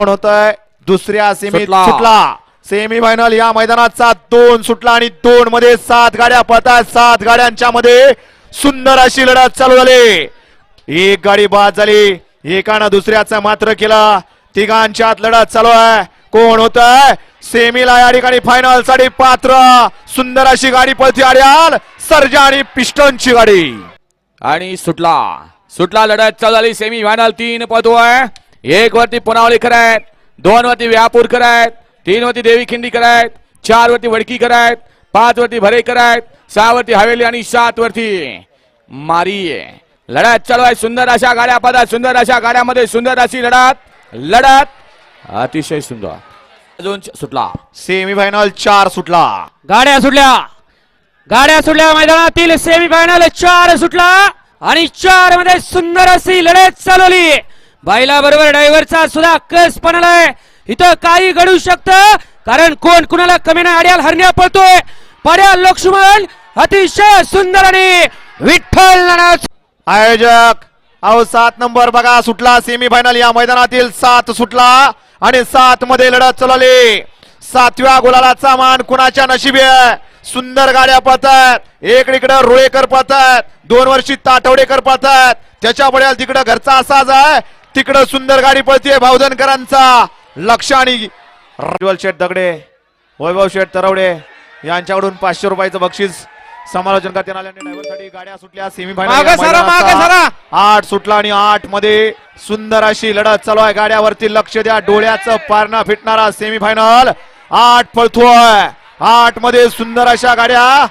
कोण होतंय? दुसऱ्या सेमीत सुटला. सेमी फायनल या मैदानाचा दोन सुटला आणि दोन मध्ये सात गाड्या पळतात सात गाड्यांच्या मध्ये सुंदर अशी लढत चालू झाली. एक गाडी बाद झाली. एकानं दुसऱ्याचं मात्र केलं. तिघांच्यात लढत चालू आहे. कोण होत आहे सेमीला या ठिकाणी फायनलसाठी पात्र. सुंदर अशी गाडी पळती आड्याल. सर्जा आणि पिस्टनची गाडी. आणि सुटला. सुटला लढत चालू झाली. सेमी फायनल तीन पदोय एक वरती पुनावलीकर आहेत दोन वरती व्यापूरकर आहेत तीन वरती देवी खिंडीकर आहेत चार वरती वडकीकर आहेत पाच वरती भरेकर आहेत सहा वरती हवेली आणि सात वरती मारी लढत चालू आहे. सुंदर अशा गाड्या पदात सुंदर अशा गाड्यामध्ये सुंदर अशी लढत लढत अतिशय सुंदर. अजून सुटला. सेमी फायनल चार सुटला. गाड्या सुटल्या. गाड्या सुटल्या मैदानातील सेमी फायनल चार सुटला आणि चारमध्ये सुंदर अशी लढत चालवली. बायला बरोबर ड्रायव्हरचा सुद्धा कस पणालाय इथं काही घडू शकतं कारण कोण कुणाला कमी आड्याल हरण्या पळतोय. पड्याल लक्ष्मण अतिशय सुंदर आणि विठ्ठल आयोजक अहो सात नंबर बघा सुटला सेमी फायनल या मैदानातील सात सुटला आणि सात मध्ये लढत चालवली सातव्या गुलालाचा मान कुणाच्या नशिबी आहे? सुंदर गाड्या पळतात. इकडं रुळेकर पळतात. दोन वर्षी ताटवडेकर पळतात. त्याच्या पडेल तिकडं घरचा असाच आहे. तिकडं सुंदर गाडी पळतीये भावधनकरांचा लक्ष आणि शेठ दगडे वैभव शेठ तरवडे यांच्याकडून पाचशे रुपयाचं बक्षीस समालोचन करते ड्रायव्हरसाठी गाड्या सुटल्या सेमी मागं सारा, मागं सारा. आठ सुटला आणि आठमध्ये सुंदर अशी लढत चालू आहे. गाड्यावरती लक्ष द्या. डोळ्याचं पारणं फिटणारा सेमी फायनल आठ पळतोय. आठमध्ये सुंदर अशा गाड्या.